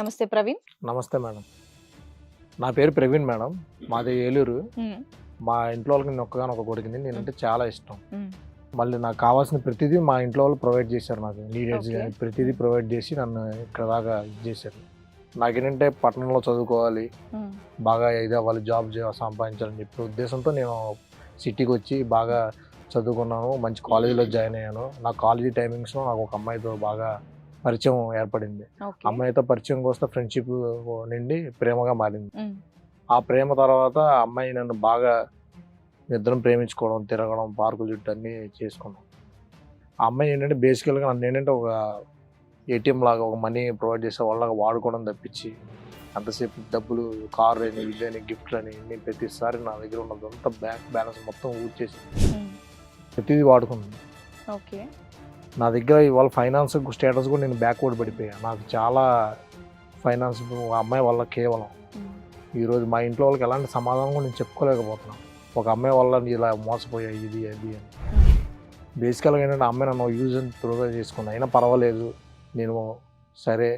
నమస్తే ప్రవీణ్. నమస్తే మేడం. నా పేరు ప్రవీణ్ మేడం. మాది ఏలూరు. మా ఇంట్లో వాళ్ళకి నేను ఒక్కగానో ఒక కొడుకుని నేనంటే చాలా ఇష్టం. మళ్ళీ నాకు కావాల్సిన ప్రతిదీ మా ఇంట్లో వాళ్ళు ప్రొవైడ్ చేశారు నాకు నీడెడ్స్. కానీ ప్రతిదీ ప్రొవైడ్ చేసి నన్ను ఇక్కడ దాకా చేశారు. నాకేంటంటే పట్టణంలో చదువుకోవాలి. బాగా ఇది అవ్వాలి జాబ్ సంపాదించాలని చెప్పి ఉద్దేశంతో నేను సిటీకి వచ్చి బాగా చదువుకున్నాను. మంచి కాలేజీలో జాయిన్ అయ్యాను. నా కాలేజీ టైమింగ్స్లో నాకు ఒక అమ్మాయితో బాగా పరిచయం ఏర్పడింది. అమ్మాయితో పరిచయం వస్తే ఫ్రెండ్షిప్ నుండి ప్రేమగా మారింది. ఆ ప్రేమ తర్వాత అమ్మాయి నన్ను బాగా ఇద్దరం ప్రేమించుకోవడం తిరగడం పార్కులు చుట్టూ అన్నీ చేసుకున్నాం. ఆ అమ్మాయి ఏంటంటే బేసికల్గా నన్ను ఏంటంటే ఒక ఏటీఎం లాగా ఒక మనీ ప్రొవైడ్ చేసే వాళ్ళగా వాడుకోవడం తప్పించి అంతసేపు డబ్బులు కార్ అని ఇదని గిఫ్ట్లు అని నేను ప్రతిసారి నా దగ్గర ఉన్నదంతా బ్యాంక్ బ్యాలెన్స్ మొత్తం ఊడ్చేసి ప్రతిదీ వాడుకున్నాను. ఓకే. నా దగ్గర ఇవాళ ఫైనాన్స్ స్టేటస్ కూడా నేను బ్యాక్వర్డ్ పడిపోయా. నాకు చాలా ఫైనాన్స్ అమ్మాయి వల్ల కేవలం. ఈరోజు మా ఇంట్లో వాళ్ళకి ఎలాంటి సమాధానం కూడా నేను చెప్పుకోలేకపోతున్నాను ఒక అమ్మాయి వల్ల ఇలా మోసపోయా ఇది అది అని. బేసికల్గా ఏంటంటే అమ్మాయి నన్ను యూజ్ అండ్ త్రూగా చేసుకున్నా అయినా పర్వాలేదు. నేను సరే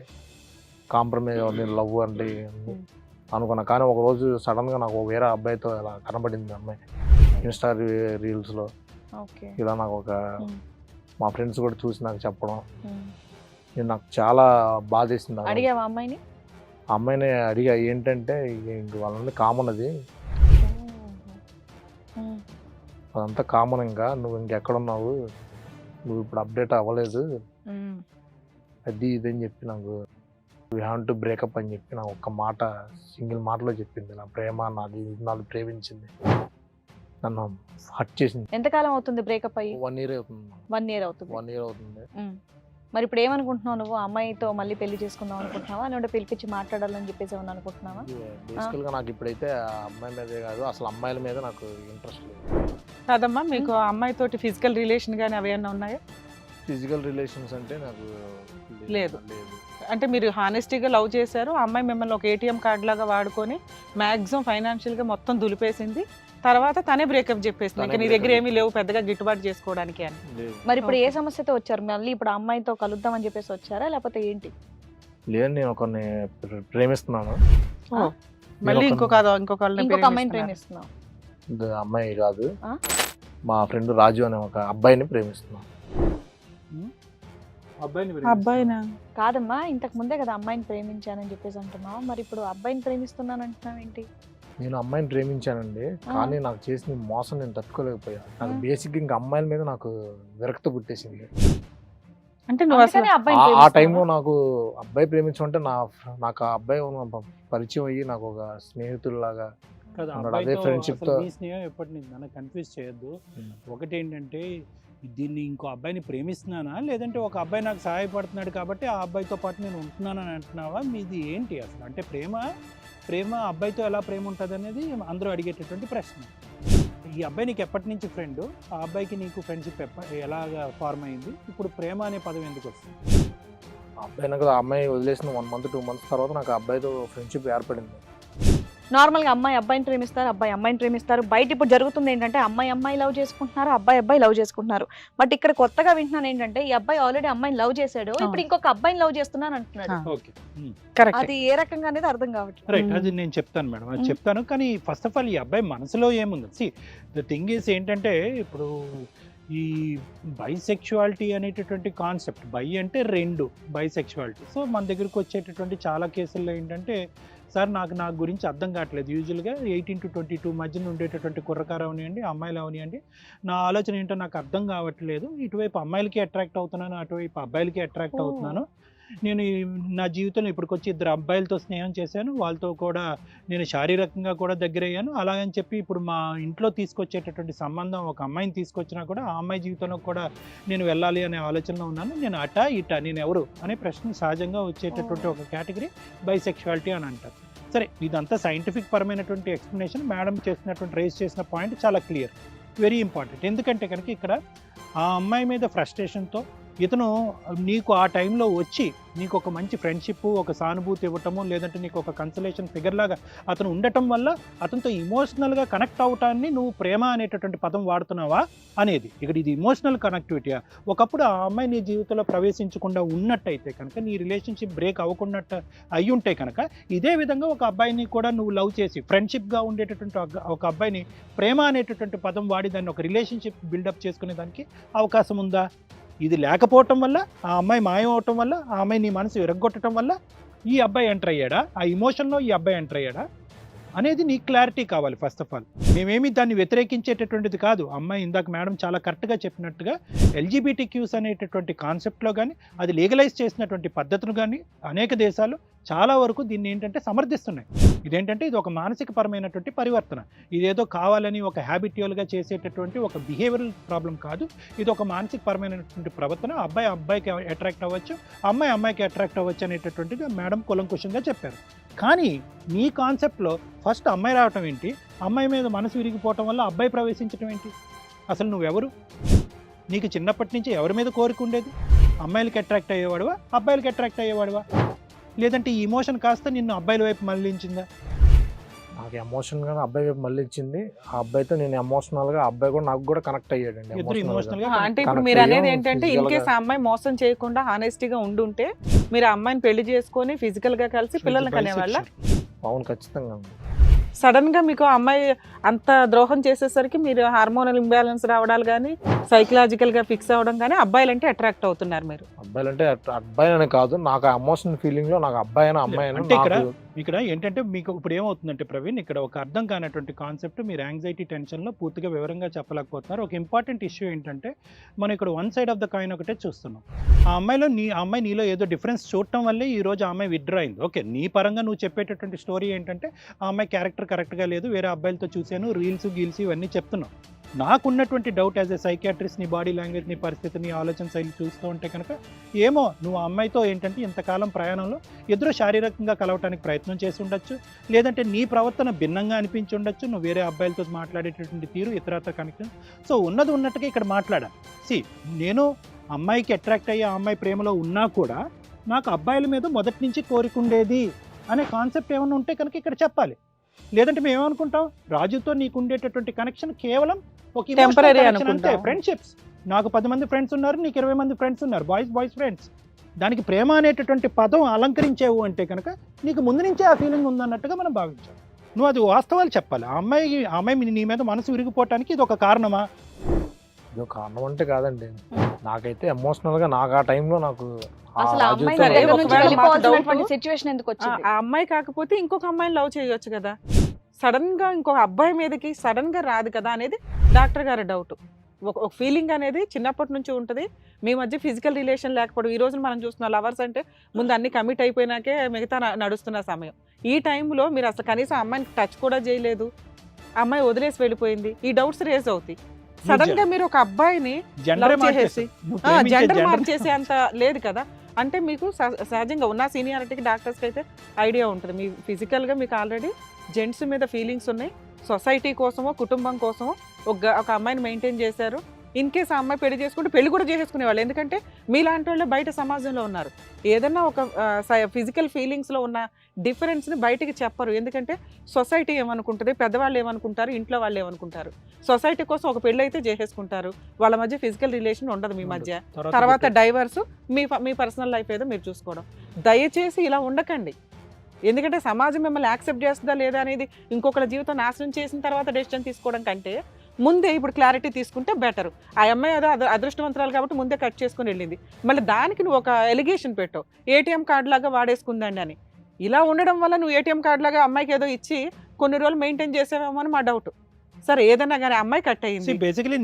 కాంప్రమైజ్ నేను లవ్ అంటే అనుకున్నా. కానీ ఒక రోజు సడన్గా నాకు వేరే అబ్బాయితో ఇలా కనబడింది అమ్మాయి. ఇన్స్టా రీల్స్లో ఇలా నాకు ఒక. మా ఫ్రెండ్స్ కూడా చూసి నాకు చెప్పడం. నేను నాకు చాలా బాధేసింది. అడిగావా అమ్మాయిని? అమ్మాయిని అడిగా ఏంటంటే ఇంక వాళ్ళని కామన్ అది. అదంతా కామన్ ఇంకా నువ్వు ఇంకెక్కడున్నావు నువ్వు ఇప్పుడు అప్డేట్ అవ్వలేదు. అది ఇది అని చెప్పి నాకు వీ హ్యావ్ టు బ్రేకప్ అని చెప్పి నాకు ఒక్క మాట సింగిల్ మాటలో చెప్పింది. నా ప్రేమ నాది నాది ప్రేమించింది. నన్ను హట్ చేసింది. ఎంతకాలం అవుతుంది బ్రేకప్ అయ్యి? వన్ ఇయర్ అవుతుంది. వన్ ఇయర్ అవుతుంది. వన్ ఇయర్ అవుతుంది. ఉమ్. మరి ఇప్పుడు ఏమనుకుంటున్నావు నువ్వు? అమ్మాయితో మళ్ళీ పెళ్ళి చేసుకుందాం అనుకుంటున్నావా? లేదంటే పిలిపించి మాట్లాడాలని చెప్పేసి ఏమన్నా అనుకుంటున్నావా? బేసికల్గా నాకు ఇప్పుడైతే ఆ అమ్మాయి మీదే కాదు అసలు అమ్మాయిల మీద నాకు ఇంట్రెస్ట్ లేదు. కాదమ్మా మీకు ఆ అమ్మాయి తోటి ఫిజికల్ రిలేషన్ కానీ అవి ఏమన్నా ఉన్నాయా? ఫిజికల్ రిలేషన్స్ అంటే నాకు లేదు. లేదు. అంటే మీరు హానెస్టీగా లవ్ చేశారు ఆ అమ్మాయి మిమ్మల్ని ఒక ఏటీఎం కార్డ్ లాగా వాడుకొని మాక్సిమం ఫైనాన్షియల్గా మొత్తం దులిపేసింది తర్వాత తనే బ్రేకప్ చెప్పేసింది. ఇంకా నీ దగ్గర ఏమీ లేవు పెద్దగా గిట్టుబాటు చేసుకోవడానికి అని. మరి ఇప్పుడు ఏ. సమస్యతో వచ్చారు? మళ్ళీ ఇప్పుడు ఆ అమ్మాయితో కలుద్దాం అని చెప్పేసి వచ్చారా? లేకపోతే ఏంటి? లేదు నేను ఒకరిని ప్ర- ప్రేమిస్తున్నాను? మళ్ళీ ఇంకొక ఇంకొక అమ్మాయిని. ప్రేమిస్తున్నావు. ఇది అమ్మాయి కాదు. ఆ? మా ఫ్రెండ్ రాజు అనే ఒక అబ్బాయిని ప్రేమిస్తున్నాను. అబ్బాయినా కాదమ్మా ఇంతకు ముందే కదా అమ్మాయిని ప్రేమించానని చెప్పేసి అంటున్నావు. మరి ఇప్పుడు అబ్బాయిని ప్రేమిస్తున్నాను అంటున్నావు ఏంటి నేను అమ్మాయిని ప్రేమించానండి. కానీ నాకు చేసిన మోసం నేను తట్టుకోలేకపోయా నాకు. బేసిక్ ఇంకా అమ్మాయిల మీద నాకు విరక్తి పుట్టేసింది అంటే నువ్వు అసలు ఆ-? టైంలో నాకు అబ్బాయి ప్రేమించమంటే నా నాకు ఆ అబ్బాయి పరిచయం అయ్యి నాకు ఒక స్నేహితుల్లాగా అదే స్నేహం ఎప్పటి నుంచి నన్ను కన్ఫ్యూజ్ చేయొద్దు. ఒకటి ఏంటంటే దీన్ని ఇంకో అబ్బాయిని ప్రేమిస్తున్నానా? లేదంటే ఒక అబ్బాయి నాకు సహాయపడుతున్నాడు కాబట్టి ఆ అబ్బాయితో పాటు నేను ఉంటున్నానని అంటున్నావా? మీది ఏంటి అసలు? అంటే ప్రేమ? ప్రేమ అబ్బాయితో ఎలా ప్రేమ ఉంటుంది అనేది అందరూ అడిగేటటువంటి ప్రశ్న. ఈ అబ్బాయి నీకు ఎప్పటి నుంచి ఫ్రెండ్ ఆ అబ్బాయికి నీకు ఫ్రెండ్షిప్ ఎప్ప ఎలాగా ఫార్మ్ అయింది? ఇప్పుడు ప్రేమ అనే పదం ఎందుకు వస్తుంది? ఆ అబ్బాయి నాకు ఆ అమ్మాయి వదిలేసిన వన్ మంత్ టూ మంత్స్ తర్వాత నాకు ఆ అబ్బాయితో ఫ్రెండ్షిప్ ఏర్పడింది. నార్మల్గా అమ్మాయి అబ్బాయిని ప్రేమిస్తారు అబ్బాయి అమ్మాయిని ప్రేమిస్తారు. బయట ఇప్పుడు జరుగుతుంది ఏంటంటే అమ్మాయి అమ్మాయి లవ్ చేసుకుంటున్నారు అబ్బాయి అబ్బాయి లవ్ చేసుకుంటున్నారు. బట్ ఇక్కడ కొత్తగా వింటున్నాను ఏంటంటే ఈ అబ్బాయి ఆల్రెడీ అమ్మాయిని లవ్ చేశాడు ఇప్పుడు ఇంకొక అబ్బాయిని లవ్ చేస్తున్నాను అంటున్నాడు. ఆ. ఓకే. కరెక్ట్. అది ఏ రకంగా అనేది అర్థం కావట్లేదు. రైట్. అది నేను చెప్తాను మేడం అది. చెప్తాను. కానీ ఫస్ట్ ఆఫ్ ఆల్ ఈ అబ్బాయి మనసులో ఏముంది? సి ద థింగ్ ఈస్ ఏంటంటే ఇప్పుడు ఈ బైసెక్షువాలిటీ అనేటటువంటి కాన్సెప్ట్ బై అంటే రెండు బైసెక్షువాలిటీ సో మన దగ్గరికి వచ్చేటటువంటి చాలా కేసుల్లో ఏంటంటే సార్ నాకు నా గురించి అర్థం కావట్లేదు. యూజువల్గా ఎయిటీన్ టు ట్వంటీ టూ మధ్యన ఉండేటటువంటి కుర్రకారు అవనివ్వండి అమ్మాయిలు అవనివ్వండి నా ఆలోచన ఏంటో నాకు అర్థం కావట్లేదు. ఇటువైపు అమ్మాయిలకి అట్రాక్ట్ అవుతున్నాను అటువైపు అబ్బాయిలకి అట్రాక్ట్. అవుతున్నాను. నేను నా జీవితంలో ఇప్పటికొచ్చి ఇద్దరు అబ్బాయిలతో స్నేహం చేశాను. వాళ్ళతో కూడా నేను శారీరకంగా కూడా దగ్గర అయ్యాను అలాగని చెప్పి ఇప్పుడు మా ఇంట్లో తీసుకొచ్చేటటువంటి సంబంధం ఒక అమ్మాయిని తీసుకొచ్చినా కూడా ఆ అమ్మాయి జీవితంలో కూడా నేను వెళ్ళాలి అనే ఆలోచనలో ఉన్నాను. నేను అట ఇట నేను ఎవరు అనే ప్రశ్న సహజంగా వచ్చేటటువంటి ఒక కేటగిరీ బైసెక్షువాలిటీ అని అంటారు. సరే ఇదంతా సైంటిఫిక్ పరమైనటువంటి ఎక్స్ప్లెనేషన్ మేడం చేసినటువంటి రేస్ చేసిన పాయింట్ చాలా క్లియర్ వెరీ ఇంపార్టెంట్ ఎందుకంటే కనుక ఇక్కడ ఆ అమ్మాయి మీద ఫ్రస్ట్రేషన్తో ఇతను నీకు ఆ టైంలో వచ్చి నీకు ఒక మంచి ఫ్రెండ్షిప్ ఒక సానుభూతి ఇవ్వటము లేదంటే నీకు ఒక కన్సలేషన్ ఫిగర్ లాగా అతను ఉండటం వల్ల అతనితో ఇమోషనల్గా కనెక్ట్ అవటాన్ని నువ్వు ప్రేమ అనేటటువంటి పదం వాడుతున్నావా అనేది. ఇక్కడ ఇది ఇమోషనల్ కనెక్టివిటీ ఒకప్పుడు ఆ అమ్మాయి నీ జీవితంలో ప్రవేశించకుండా ఉన్నట్టయితే కనుక నీ రిలేషన్షిప్ బ్రేక్ అవ్వకున్నట్టు అయి ఉంటే కనుక ఇదే విధంగా ఒక అబ్బాయిని కూడా నువ్వు లవ్ చేసి ఫ్రెండ్షిప్గా ఉండేటటువంటి ఒక- ఒక అబ్బాయిని ప్రేమ అనేటటువంటి పదం వాడి దాన్ని ఒక రిలేషన్షిప్ బిల్డప్ చేసుకునే దానికి అవకాశం ఉందా? ఇది లేకపోవటం వల్ల ఆ అమ్మాయి మాయం అవటం వల్ల ఆ అమ్మాయి నీ మనసు విరగొట్టడం వల్ల ఈ అబ్బాయి ఎంటర్ అయ్యాడా? ఆ ఇమోషన్లో ఈ అబ్బాయి ఎంటర్ అయ్యాడా? అనేది నీకు క్లారిటీ కావాలి ఫస్ట్ ఆఫ్ ఆల్ మేమేమి దాన్ని వ్యతిరేకించేటటువంటిది కాదు. అమ్మాయి ఇందాక మేడం చాలా కరెక్ట్గా చెప్పినట్టుగా ఎల్జీబీటీ క్యూస్ అనేటటువంటి కాన్సెప్ట్లో కానీ అది లీగలైజ్ చేసినటువంటి పద్ధతులు కానీ అనేక దేశాలు చాలా వరకు దీన్ని ఏంటంటే సమర్థిస్తున్నాయి. ఇదేంటంటే ఇది ఒక మానసిక పరమైనటువంటి పరివర్తన. ఇదేదో కావాలని ఒక హ్యాబిట్యువల్గా చేసేటటువంటి ఒక బిహేవియరల్ ప్రాబ్లం కాదు. ఇది ఒక మానసిక పరమైనటువంటి ప్రవర్తన అబ్బాయి అబ్బాయికి అట్రాక్ట్ అవ్వచ్చు. అమ్మాయి అమ్మాయికి అట్రాక్ట్ అవ్వచ్చు అనేటటువంటిది మేడం కులంకుశంగా చెప్పారు. కానీ మీ కాన్సెప్ట్లో ఫస్ట్ అమ్మాయి రావటం ఏంటి? అమ్మాయి మీద మనసు విరిగిపోవటం వల్ల అబ్బాయి ప్రవేశించడం ఏంటి? అసలు నువ్వెవరు? నీకు చిన్నప్పటి నుంచి ఎవరి మీద కోరిక ఉండేది? అమ్మాయిలకి అట్రాక్ట్ అయ్యేవాడువా? అబ్బాయిలకి అట్రాక్ట్ అయ్యేవాడువా? లేదంటే ఈ ఇమోషన్ కాస్త నిన్ను అబ్బాయిల వైపు మళ్ళించిందా? నాకు ఎమోషన్గా అబ్బాయి వైపు మళ్ళీ ఇచ్చింది ఆ అబ్బాయితో నేను ఎమోషనల్గా అబ్బాయి కూడా నాకు కూడా కనెక్ట్ అయ్యాడండి అంటే ఇప్పుడు మీరు అనేది ఏంటంటే ఇన్ కేస్. ఆ అమ్మాయి మోసం చేయకుండా హానెస్టీగా ఉండుంటే మీరు ఆ అమ్మాయిని పెళ్ళి చేసుకొని ఫిజికల్గా కలిసి పిల్లల్ని కనేవాళ్ళ? అవును ఖచ్చితంగా ఉంది. సడన్గా మీకు ఆ అమ్మాయి అంత ద్రోహం చేసేసరికి మీరు హార్మోనల్ ఇంబ్యాలెన్స్ రావడాలు కానీ సైకలాజికల్గా ఫిక్స్ అవ్వడం కానీ అబ్బాయిలంటే అట్రాక్ట్ అవుతున్నారు మీరు అబ్బాయిలంటే అట్- అబ్బాయి అని కాదు నాకు ఆ ఎమోషన్ ఫీలింగ్లో నాకు అబ్బాయి అయినా అమ్మాయి అంటే ఇక్కడ ఇక్కడ ఏంటంటే మీకు ఇప్పుడు ఏమవుతుందంటే ప్రవీణ్ ఇక్కడ ఒక అర్థం కానటువంటి కాన్సెప్ట్ మీరు యాంగ్జైటీ టెన్షన్లో పూర్తిగా వివరంగా చెప్పలేకపోతున్నారు. ఒక ఇంపార్టెంట్ ఇష్యూ ఏంటంటే మనం ఇక్కడ one side of the coin ఒకటే చూస్తున్నాం. ఆ అమ్మాయిలో నీ అమ్మాయి నీలో ఏదో డిఫరెన్స్ చూడటం వల్లే ఈ రోజు ఆ అమ్మాయి విత్డ్రా అయింది. ఓకే నీ పరంగా నువ్వు చెప్పేటటువంటి స్టోరీ ఏంటంటే ఆ అమ్మాయి క్యారెక్టర్ కరెక్ట్గా లేదు వేరే అబ్బాయిలతో చూశాను రీల్స్ గీల్స్ ఇవన్నీ చెప్తున్నావు నాకున్నటువంటి డౌట్ యాజ్ ఎ సైకాట్రిస్ట్ నీ బాడీ లాంగ్వేజ్ నీ పరిస్థితి నీ ఆలోచన శైలి చూస్తూ ఉంటే కనుక ఏమో నువ్వు ఆ అమ్మాయితో ఏంటంటే ఇంతకాలం ప్రయాణంలో ఇద్దరు శారీరకంగా కలవటానికి ప్రయత్నం చేసి ఉండొచ్చు లేదంటే నీ ప్రవర్తన భిన్నంగా అనిపించి ఉండొచ్చు నువ్వు వేరే అబ్బాయిలతో మాట్లాడేటటువంటి తీరు ఇతరత్ర కనెక్షన్. సో ఉన్నది ఉన్నట్టుగా ఇక్కడ మాట్లాడాలి. సి నేను అమ్మాయికి అట్రాక్ట్ అయ్యే ఆ అమ్మాయి ప్రేమలో ఉన్నా కూడా నాకు అబ్బాయిల మీద మొదటి నుంచి కోరిక ఉండేది అనే కాన్సెప్ట్ ఏమైనా ఉంటే కనుక ఇక్కడ చెప్పాలి. లేదంటే మేము ఏమనుకుంటాం రాజుతో నీకు ఉండేటటువంటి కనెక్షన్ కేవలం ఒక Temporary అనుకుంటాం. ఫ్రెండ్షిప్స్ నాకు పది మంది ఫ్రెండ్స్ ఉన్నారు నీకు ఇరవై మంది ఫ్రెండ్స్ ఉన్నారు. బాయ్స్ బాయ్స్ ఫ్రెండ్స్ దానికి ప్రేమ అనేటటువంటి పదం అలంకరించేవు అంటే కనుక నీకు ముందు నుంచే ఆ ఫీలింగ్ ఉందన్నట్టుగా మనం భావించాం నువ్వు అది వాస్తవాలు చెప్పాలి. ఆ అమ్మాయి ఆ అమ్మాయి నీ మీద మనసు విరిగిపోవటానికి ఇది ఒక కారణమా? ఇది ఒక కారణం అంటే కాదండి. నాకైతే ఎమోషనల్గా నాకు ఆ టైంలో నాకు ఆ అమ్మాయి కాకపోతే ఇంకొక అమ్మాయిని లవ్ చేయొచ్చు కదా. సడన్గా ఇంకొక అబ్బాయి మీదకి సడన్గా రాదు కదా అనేది డాక్టర్ గారి డౌట్ ఒక ఒక ఫీలింగ్ అనేది చిన్నప్పటి నుంచి ఉంటుంది. మీ మధ్య ఫిజికల్ రిలేషన్ లేకపోవడం ఈ రోజు మనం చూస్తున్న లవర్స్ అంటే ముందు అన్ని కమిట్ అయిపోయినాకే మిగతా నడుస్తున్న సమయం. ఈ టైంలో మీరు అసలు కనీసం అమ్మాయిని టచ్ కూడా చేయలేదు. అమ్మాయి వదిలేసి వెళ్ళిపోయింది. ఈ డౌట్స్ రేజ్ అవుతాయి. సడన్గా మీరు ఒక అబ్బాయిని జెండర్. మార్చేసి అంత లేదు కదా. అంటే మీకు సహ- సహజంగా ఉన్న సీనియారిటీకి డాక్టర్స్కి అయితే ఐడియా ఉంటుంది. మీ ఫిజికల్గా మీకు ఆల్రెడీ జెంట్స్ మీద ఫీలింగ్స్ ఉన్నాయి. సొసైటీ కోసమో కుటుంబం కోసమో ఒక ఒక అమ్మాయిని మెయింటైన్ చేశారు. ఇన్ కేస్ ఆ అమ్మాయి పెళ్ళి చేసుకుంటే పెళ్ళి కూడా చేసేసుకునేవాళ్ళు. ఎందుకంటే మీలాంటి వాళ్ళు బయట సమాజంలో ఉన్నారు. ఏదన్నా ఒక ఫిజికల్ ఫీలింగ్స్లో ఉన్న డిఫరెన్స్ని బయటికి చెప్పరు. ఎందుకంటే సొసైటీ ఏమనుకుంటుంది? పెద్దవాళ్ళు ఏమనుకుంటారు? ఇంట్లో వాళ్ళు ఏమనుకుంటారు? సొసైటీ కోసం ఒక పెళ్ళి అయితే చేసేసుకుంటారు. వాళ్ళ మధ్య ఫిజికల్ రిలేషన్ ఉండదు మీ మధ్య. తర్వాత డైవర్స్ మీ మీ పర్సనల్ లైఫ్ ఏదో మీరు చూసుకోవడం. దయచేసి ఇలా ఉండకండి. ఎందుకంటే సమాజం మిమ్మల్ని యాక్సెప్ట్ చేస్తుందా లేదా అనేది ఇంకొకరి జీవితం నాశనం చేసిన తర్వాత డెసిషన్ తీసుకోవడం కంటే ముందే ఇప్పుడు క్లారిటీ తీసుకుంటే బెటర్ ఆ అమ్మాయి అదో అద- అదృష్టవంతురాలు కాబట్టి ముందే కట్ చేసుకుని వెళ్ళింది. మళ్ళీ దానికి నువ్వు ఒక ఎలిగేషన్ పెట్టావు. ఏటీఎం కార్డు లాగా వాడేసుకుందండి అని. ఇలా ఉండడం వల్ల నువ్వు ఏటీఎం కార్డు లాగా అమ్మాయికి ఏదో ఇచ్చి కొన్ని రోజులు మెయింటైన్ చేసావేమో అని మా డౌట్ సరే ఏదన్నా కానీ అమ్మాయి కట్ అయ్యింది బేసికలీ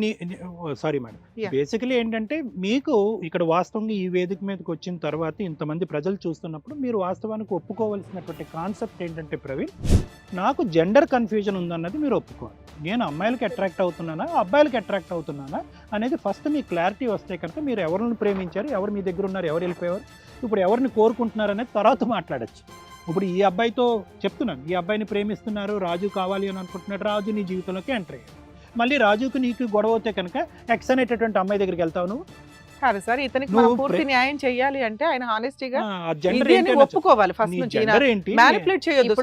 సారీ మేడం. బేసికలీ ఏంటంటే మీకు ఇక్కడ వాస్తవంగా ఈ వేదిక మీదకి వచ్చిన తర్వాత ఇంతమంది ప్రజలు చూస్తున్నప్పుడు మీరు వాస్తవానికి ఒప్పుకోవాల్సినటువంటి కాన్సెప్ట్ ఏంటంటే ప్రవీణ్ నాకు జెండర్ కన్ఫ్యూజన్ ఉందన్నది మీరు ఒప్పుకోవాలి. నేను అమ్మాయిలకి అట్రాక్ట్ అవుతున్నానా? అబ్బాయిలకి అట్రాక్ట్ అవుతున్నానా? అనేది ఫస్ట్ మీ క్లారిటీ వస్తే కనుక మీరు ఎవరిని ప్రేమించారు? ఎవరు మీ దగ్గర ఉన్నారు? ఎవరు వెళ్ళిపోయారు? ఇప్పుడు ఎవరిని కోరుకుంటున్నారు అనేది తర్వాత మాట్లాడచ్చు. ఇప్పుడు ఈ అబ్బాయితో చెప్తున్నాను. ఈ అబ్బాయిని ప్రేమిస్తున్నారు. రాజు కావాలి అని అనుకుంటున్నాడు. రాజు నీ జీవితంలోకి ఎంటర్ అయ్యాడు. మళ్ళీ రాజుకు నీకు గొడవ అవుతే కనుక ఎక్స్ అనేటటువంటి అమ్మాయి దగ్గరికి వెళ్తావు నువ్వు? కాదు సార్ ఇతనికి మనం పూర్తి ప్రే- న్యాయం చెయ్యాలి అంటే ఆయన హానెస్టీగా ఒప్పుకోవాలి. ఫస్ట్ నుంచి జెండర్ ఏంటి? మ్యానిపులేట్ చేయొద్దు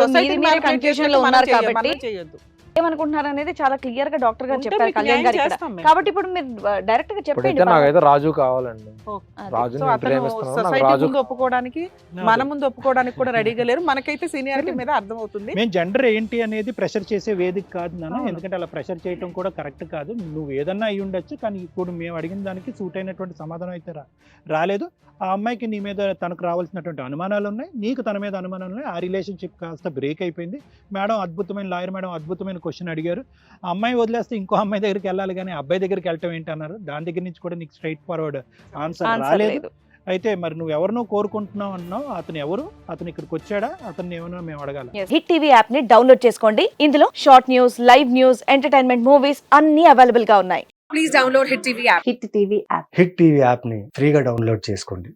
కాబట్టి మనం చేయొద్దు. ఏమనుకుంటున్నారు అనేది చాలా క్లియర్గా డాక్టర్ గారు చెప్పారు కళ్యాణ్ గారు ఇక్కడ. కాబట్టి ఇప్పుడు మీరు డైరెక్ట్గా చెప్పండి ఇప్పుడైతే నాకైతే రాజు కావాలండి. అదే. రాజుని సో అతను సొసైటీ రాజు ముందు ఒప్పుకోవడానికి మన ముందు ఒప్పుకోవడానికి కూడా రెడీగా లేరు. మనకైతే సీనియారిటీ మీద అర్థమవుతుంది. మేము జెండర్ ఏంటి అనేది ప్రెషర్ చేసే వేదిక కాదు నాన్న. అవును. ఎందుకంటే అలా ప్రెషర్ చేయటం కూడా కరెక్ట్ కాదు. నువ్వు ఏదన్నా అయి ఉండొచ్చు కానీ ఇప్పుడు మేము అడిగిన దానికి సూట్ అయినటువంటి సమాధానం అయితే రా రాలేదు. ఆ అమ్మాయికి నీ మీద తనకు రావాల్సినటువంటి అనుమానాలు ఉన్నాయి. నీకు తన మీద అనుమానాలు ఉన్నాయి. ఆ రిలేషన్షిప్ కాస్త బ్రేక్ అయిపోయింది. మేడం అద్భుతమైన లాయర్ మేడం అద్భుతమైన క్వశ్చన్ అడిగారు. ఆ అమ్మాయి వదిలేస్తే ఇంకో అమ్మాయి దగ్గరికి వెళ్ళాలి కానీ అబ్బాయి దగ్గరికి వెళ్ళటం ఏంటి అన్నారు దాని దగ్గర నుంచి కూడా నీకు స్ట్రైట్ ఫార్వర్డ్ ఆన్సర్ రాలేదు. లేదు. అయితే మరి నువ్వు ఎవరినో కోరుకుంటున్నావు అన్నావు అతను ఎవరు? అతను ఇక్కడికి వచ్చాడా? అతన్ని ఏమన్నా మేము అడగాలి. హిట్ టీవీ యాప్ని డౌన్లోడ్ చేసుకోండి. ఇందులో short news live news entertainment movies అన్ని అవైలబుల్గా ఉన్నాయి. హిట్ టీవీ యాప్ని ఫ్రీగా డౌన్లోడ్ చేసుకోండి.